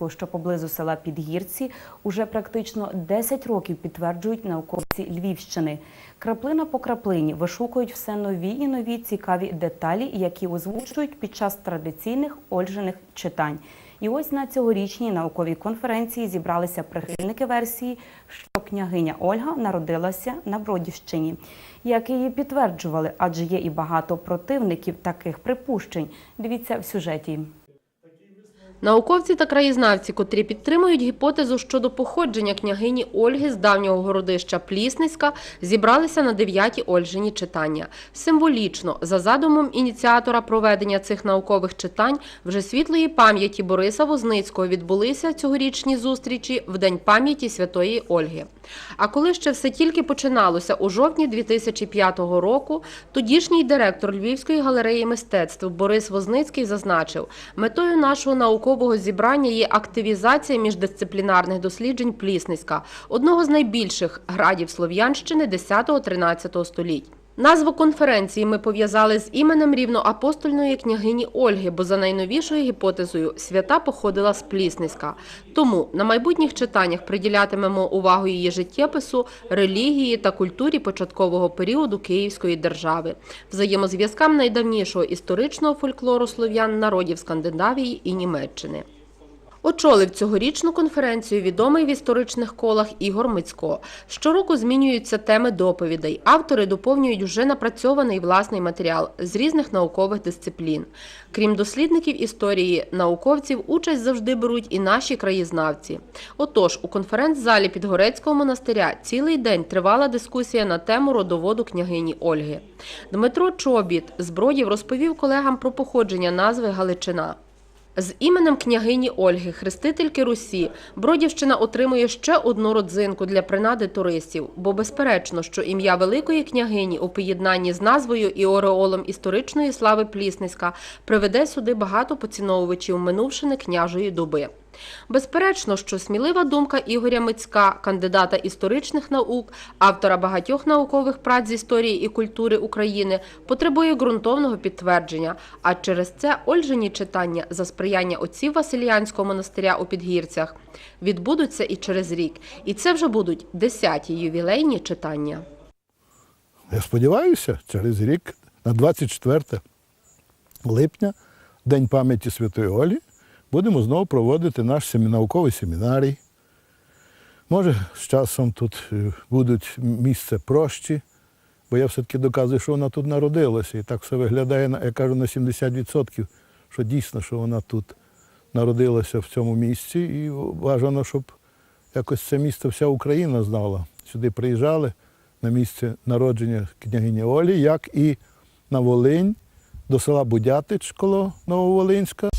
Львівську, що поблизу села Підгірці, уже практично 10 років підтверджують науковці Львівщини. Краплина по краплині вишукують все нові і нові цікаві деталі, які озвучують під час традиційних ольжених читань. І ось на цьогорічній науковій конференції зібралися прихильники версії, що княгиня Ольга народилася на Бродівщині. Як її підтверджували, адже є і багато противників таких припущень. Дивіться в сюжеті. Науковці та краєзнавці, котрі підтримують гіпотезу щодо походження княгині Ольги з давнього городища Плісницька, зібралися на дев'яті Ольжині читання. Символічно, за задумом ініціатора проведення цих наукових читань, вже світлої пам'яті Бориса Возницького відбулися цьогорічні зустрічі в День пам'яті Святої Ольги. А коли ще все тільки починалося у жовтні 2005 року, тодішній директор Львівської галереї мистецтв Борис Возницький зазначив, метою нашого наукового зібрання є активізація міждисциплінарних досліджень Плісницька, одного з найбільших градів Слов'янщини 10-13 століть. Назву конференції ми пов'язали з іменем рівноапостольної княгині Ольги, бо за найновішою гіпотезою свята походила з Плісницька. Тому на майбутніх читаннях приділятимемо увагу її життєпису, релігії та культурі початкового періоду Київської держави, взаємозв'язкам найдавнішого історичного фольклору слов'ян народів Скандинавії і Німеччини. Очолив цьогорічну конференцію відомий в історичних колах Ігор Мицько. Щороку змінюються теми доповідей. Автори доповнюють вже напрацьований власний матеріал з різних наукових дисциплін. Крім дослідників історії, науковців участь завжди беруть і наші краєзнавці. Отож, у конференц-залі Підгорецького монастиря цілий день тривала дискусія на тему родоводу княгині Ольги. Дмитро Чобіт з Бродів розповів колегам про походження назви Галичина. З іменем княгині Ольги, хрестительки Русі, Бродівщина отримує ще одну родзинку для принади туристів, бо безперечно, що ім'я великої княгині у поєднанні з назвою і ореолом історичної слави Плісницька приведе сюди багато поціновувачів минувшини княжої доби. Безперечно, що смілива думка Ігоря Мицька, кандидата історичних наук, автора багатьох наукових праць з історії і культури України, потребує ґрунтовного підтвердження. А через це Ольжині читання за сприяння отців Васильянського монастиря у Підгірцях відбудуться і через рік. І це вже будуть десяті ювілейні читання. Я сподіваюся, через рік, на 24 липня, День пам'яті Святої Олі, будемо знову проводити наш науковий семінарій. Може, з часом тут е, будуть місце прощі, бо я все-таки доказую, що вона тут народилася. І так все виглядає, я кажу, на 70%, що дійсно, що вона тут народилася в цьому місці. І бажано, щоб якось це місто вся Україна знала. Сюди приїжджали на місце народження княгині Олі, як і на Волинь, до села Будятич коло Нововолинська.